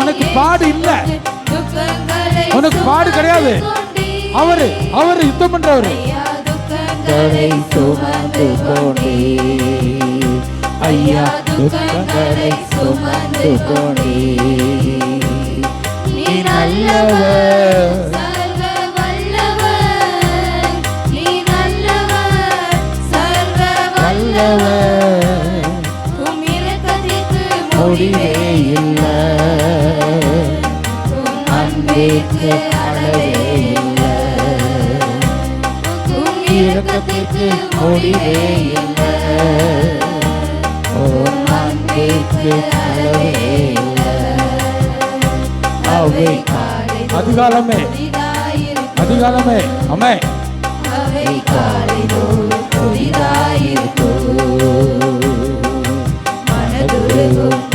உனக்கு பாடு இல்ல. உனக்கு பாடு கிடையாது. அவரு அவரு யுத்தம் பண்றவரு. சுமந்து கொண்டே ஐயா துக்கங்களை சுமந்து கொண்டே நீ நல்லவர். அன்பிற்கு அளவே இல்லை. இரக்கத்திற்கு முடிவே இல்லை. உம் அன்பிற்கு அளவே இல்லை. அவை காலை அதிகாலமே. அதிகாலமே. அமே அவை காலை தோறும் புதிதாயிருக்கும். மனதுருகும்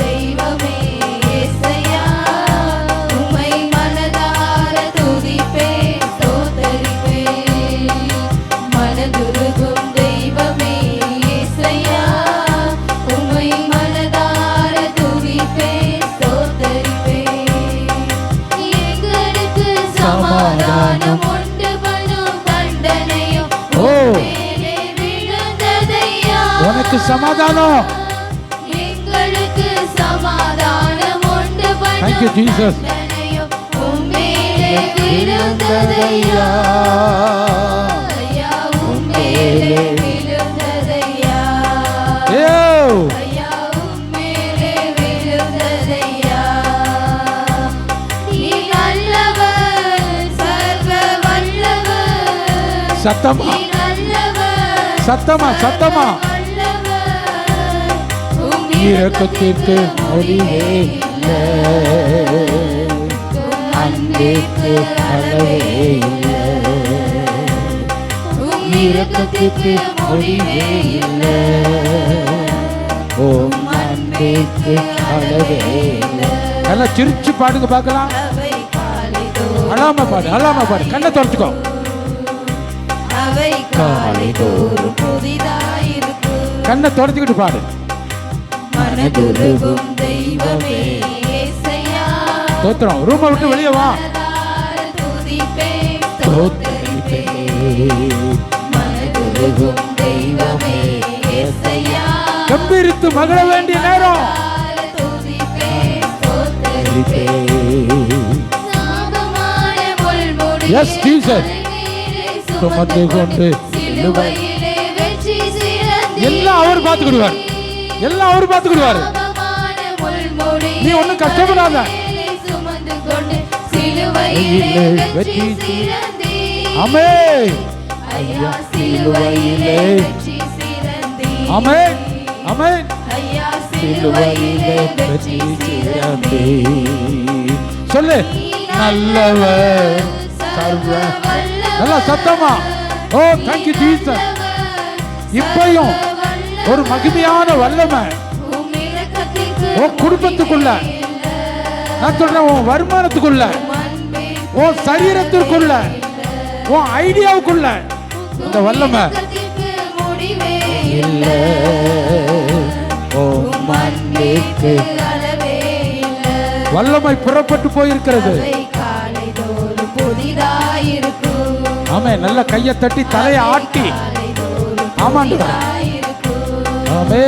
உனக்கு சமாதானம். எங்களுக்கு சமாதானம் உண்டு Thank you, Jesus. உம்மேலே விழுந்ததையா? ஐயா உம்மேலே விழுந்ததையா? ஏ ஐயா உம்மேலே விழுந்ததையா? நீ நல்லவர் சர்வ வல்லவர். சத்தமா. நீ நல்லவர் சத்தமா சத்தமா. இரக்கத்திற்கு முடிவே அன்பிற்கு அளவே இல்லை இரக்கத்திற்கு முடிவே இல்லை ஓம் அன்பிற்கு அளவே இல்லை நல்லா சிரிச்சு பாடுங்க பார்க்கலாம். அழாம பாடு அழாம பாடு. கண்ணை தொடச்சுக்கோ. காலை தோறும் கண்ணை தொடச்சுக்கிட்டு பாடு. மனதுருகும் தெய்வமே தோத்துறோம். ரூமை விட்டு வெளியே வா. மனதுருகும் தெய்வமே கம்பீரித்து மகிழ வேண்டிய நேரம். Jesus. தலைமீறி சுமந்து கொண்டு. எல்லாம் அவர் பார்த்துக்கிடுவார். எல்லாம் அவர் பார்த்துக்கிடுவாரு. நீ ஒண்ணும் கஷ்டப்படாத. அமே சிலுவையிலே. அமே அமே ஐயா சிலுவையிலே வெற்றி சிறந்தே. சொல்லு. நல்லவர் சர்வ நல்லா சத்தமா. ஓ தேங்க்யூ ஜீசஸ் இப்பயும் ஒரு மகிமையான வல்லமை. உன் குடும்பத்துக்குள்ள. நான் சொல்றேன் உன் வருமானத்துக்குள்ள. உன் சரீரத்திற்குள்ள. உன் ஐடியாவுக்குள்ள. அந்த வல்லமை. இல்லை. வல்லமை புறப்பட்டு போயிருக்கிறது. ஆமே நல்ல கையை தட்டி தலையை ஆட்டி. ஆமாண்டு. ஆமே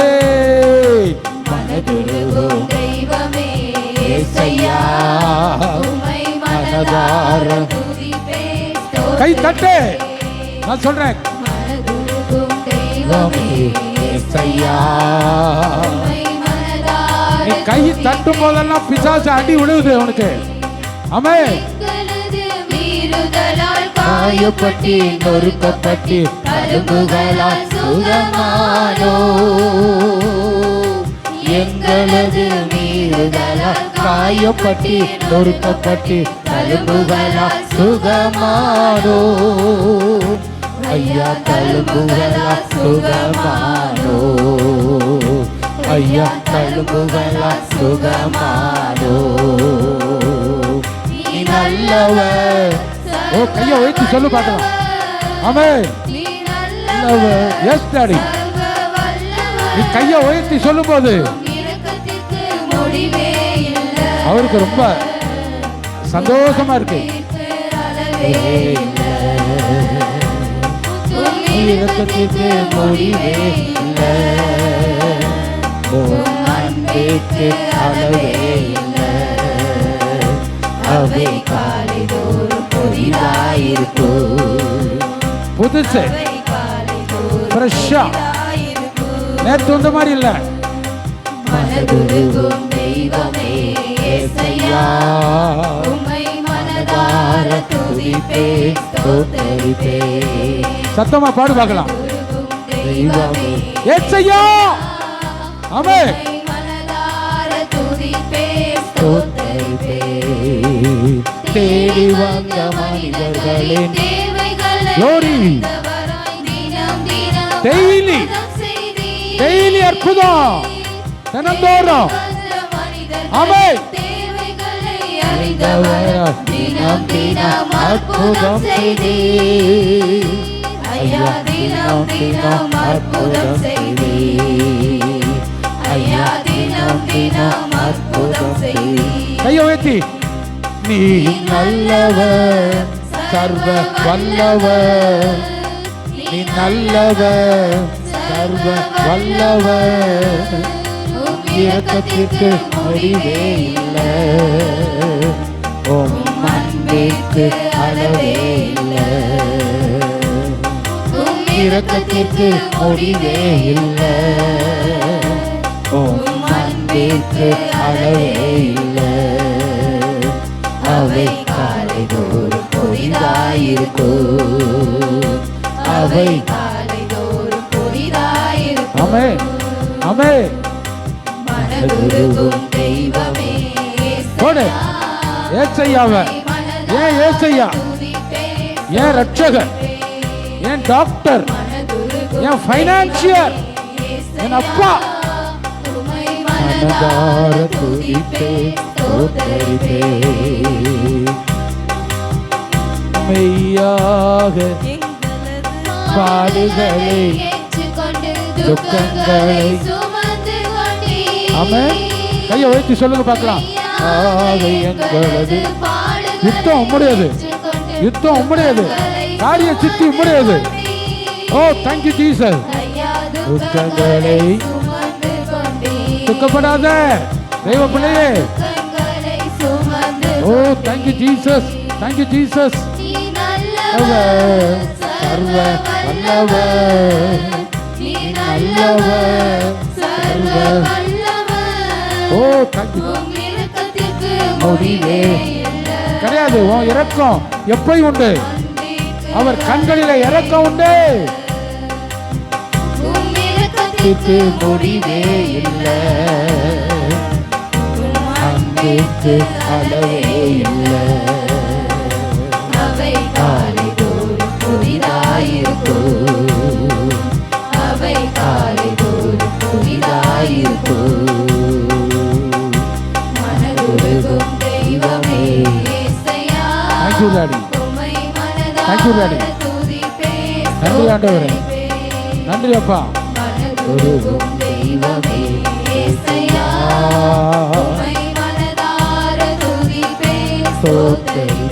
மனதுருகும் தெய்வமே ஏசையா மனதார. கை தட்டு. நான் சொல்றேன். தெய்வமே ஏசையா. நீ கை தட்டும் போதெல்லாம் பிசாசு அடி விழுகுது உனக்கு. ஆமே காயப்பட்டு நொறுக்கப்பட்டு கரும்புகளால் சுகமானோ எங்களது மீறுதலால் காயப்பட்டு நொறுக்கப்பட்டு கரும்புகளால் சுகமானோ? ஐயா கழும்புகளால் சுகமானோ? ஐயா கழும்புகளால் சுகமானோ? நல்லவர் ஓ கையை உயர்த்தி சொல்லு பார்க்கலாம் ஆமே நல்லவர். எஸ் டாடி நீ கையை உயர்த்தி சொல்லும் போது அவர் ரொம்ப சந்தோஷமா இருக்கு. இரக்கத்திற்கு முடிவே இல்லை அளவே இல்லை அவை காலைதோறும் புதுசு. ஃப்ரெஷ்ஷா நேற்று வந்த மாதிரி இல்லை. மனதுருகும் ஏசையா உம்மை மனதார துதிப்பே ஸ்தோத்தரிப்பே சத்தமா பாடு பார்க்கலாம். தெய்வமே ஏச்சையா! ஆமே மனதார துதிப்பே ஸ்தோத்தரிப்பே தேடி வந்த மனிதர்களின். அற்புதம் செய்தீர். டெய்லி அற்புதம். தினந்தோறும். ஆமென். அறிந்தவர் தினம் தினம் அற்புதம் செய்தி ஐயா தினம் தினம் அற்புதம் செய்தீர். ஐயா தினம் தினம் அற்புதம் செய்தீர். கையை உயர்த்தி நீ நல்லவர் சர்வ வல்லவர் நீ நல்லவர் சர்வ வல்லவர் உம் முடிவே இல்லை அன்பிற்கு அளவே இல்லை. இரக்கத்திற்கு முடிவே இல்லை. உம் அன்பிற்கு அளவே இல்லை. அவை காலைதோறும் புதிதாயிருக்கும். அவை காலைதோறும் புதிதாயிருக்கும். ஆமே ஆமே. மனதுருகும் தெய்வமே போடு. ஏச்சையாவ ஏன் ஏசையா? ஏன் ரட்சகர் ஏன் டாக்டர்? ஏன் ஃபைனான்சியர் என் அப்பா? மனதார துதிப்பே ஸ்தோத்தரிப்பே மெய்யாக பாடுகளை துக்கங்களை. சுமந்து கையை உயர்த்தி சொல்லுங்க பார்க்கலாம். ஆக எங்களது யுத்தம் உம்முடையது. யுத்தம் உம்முடையது. காரிய சித்தி உம்முடையது. ஓ தேங்க்யூ ஜீசஸ் துக்கங்களை துக்கப்படாத தெய்வ பிள்ளையே. ஓ thank you Jesus thank you Jesus சர்வ வல்லவர். நீ நல்லவர், சர்வ ஓ தேங்க்யூ முடிவே. கிடையாது. உன் இரக்கம் எப்பயும் உண்டு. அவர் கண்களில இறக்கம் உண்டு. முடிவே இல்லை. அன்பிற்கு அளவே இல்லை. மனதார துதிப்பேன், நன்றி, ஆண்டவரே. நன்றி அப்பா மனதுருகும் தெய்வமே இயேசையா. உம்மை மனதார துதிப்பேன், ஸ்தோத்தரிப்பேன்.